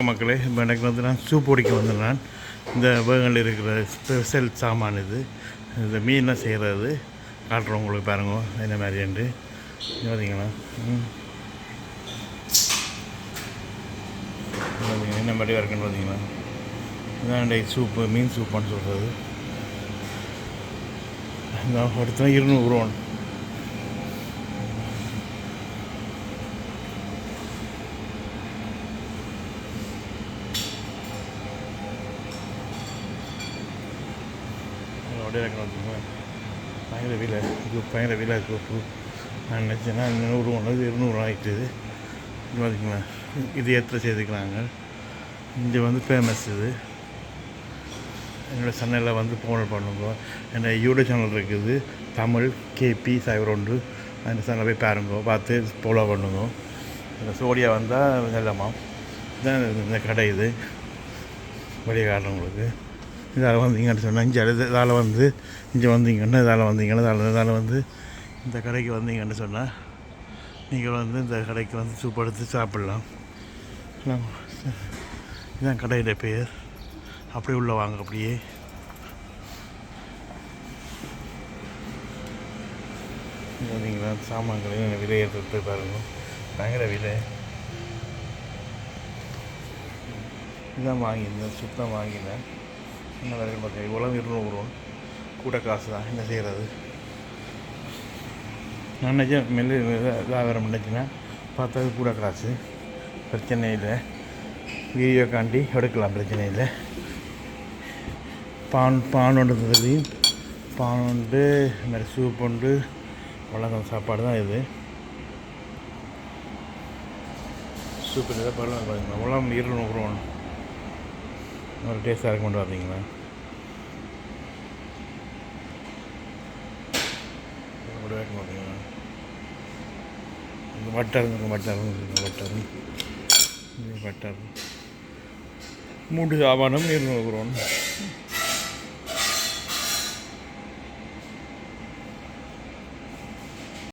மக்களே இப்போ எனக்கு வந்து நான் சூப் பிடிக்க வந்து நான் இந்த வேகங்கள் இருக்கிற ஸ்பெஷல் சாமான் இது. இந்த மீனை செய்கிறது காட்டுறோம் உங்களுக்கு பாருங்க என்ன மாதிரிண்டு பார்த்தீங்களா ம். என்ன மாதிரி இருக்குன்னு பார்த்தீங்களா இதான் சூப்பு மீன் சூப்பான்னு சொல்கிறது இந்த ஒருத்தர் இருநூறு அப்படியே இருக்கணும் வச்சுக்கோங்க பயங்கர விலை. இது பயங்கர விலை சோப்பு நான் நினச்சேன்னா நூறு ஒன்று இருநூறு ஆகிட்டுது இது. இது ஏற்ற செய்துக்கிறாங்க. இங்கே வந்து ஃபேமஸ் இது. என்னோடய சேனலில் வந்து ஃபோன் பண்ணுங்க. என்னோடய யூடியூப் சேனல் இருக்குது. தமிழ் கேபி சைவர் ஒன்று அந்த சேனலில் போய் பாருங்க. பார்த்து ஃபாலோ பண்ணுங்க. இந்த சோடியா வந்தால் நல்லமா இதான் இந்த கடை இது. வெளியே காட்டுறவங்களுக்கு இதால் வந்தீங்கன்னு சொன்னால் இங்கே அடுத்த இதால் வந்து இங்கே வந்தீங்கன்னா இதால் வந்தீங்கன்னா இதால் இதால் வந்து இந்த கடைக்கு வந்தீங்கன்னு சொன்னால் நீங்கள் வந்து இந்த கடைக்கு வந்து சூப் எடுத்து சாப்பிட்லாம். இதான் கடையோட பேர். அப்படியே உள்ள வாங்க அப்படியே. இங்க சாமான்களையும் விலை எடுத்து பாருங்க. பயங்கர விலை. இதான் வாங்கியிருந்தேன் சுத்தம் வாங்கினேன். என்ன விலைன்னு பார்த்தீங்க இவ்வளோ இருநூறுவா கூட காசு தான். என்ன செய்கிறது நான் நினச்சேன் மெல்லு வியாபாரம் நினச்சினா பார்த்தது கூட காசு. பிரச்சனை இல்லை. வீடியோ காண்டி எடுக்கலாம். பிரச்சனை இல்லை. பான் பான் ஒன்றுலையும் பான் உண்டு இது மாதிரி சூப் உண்டு வழக்கம் சாப்பாடு தான் இது. சூப் இல்லை பரவாயில்ல பாருங்க. உலகம் இருநூறு ஒரு டேஸ்ட்டாக இருக்க கொண்டு வரீங்களா ஒரு வேக்கம் பார்த்தீங்களா இந்த பட்டர் இந்த பட்டர் பட்டர் இந்த மூன்று சாமானும் இருநூறு ரூபா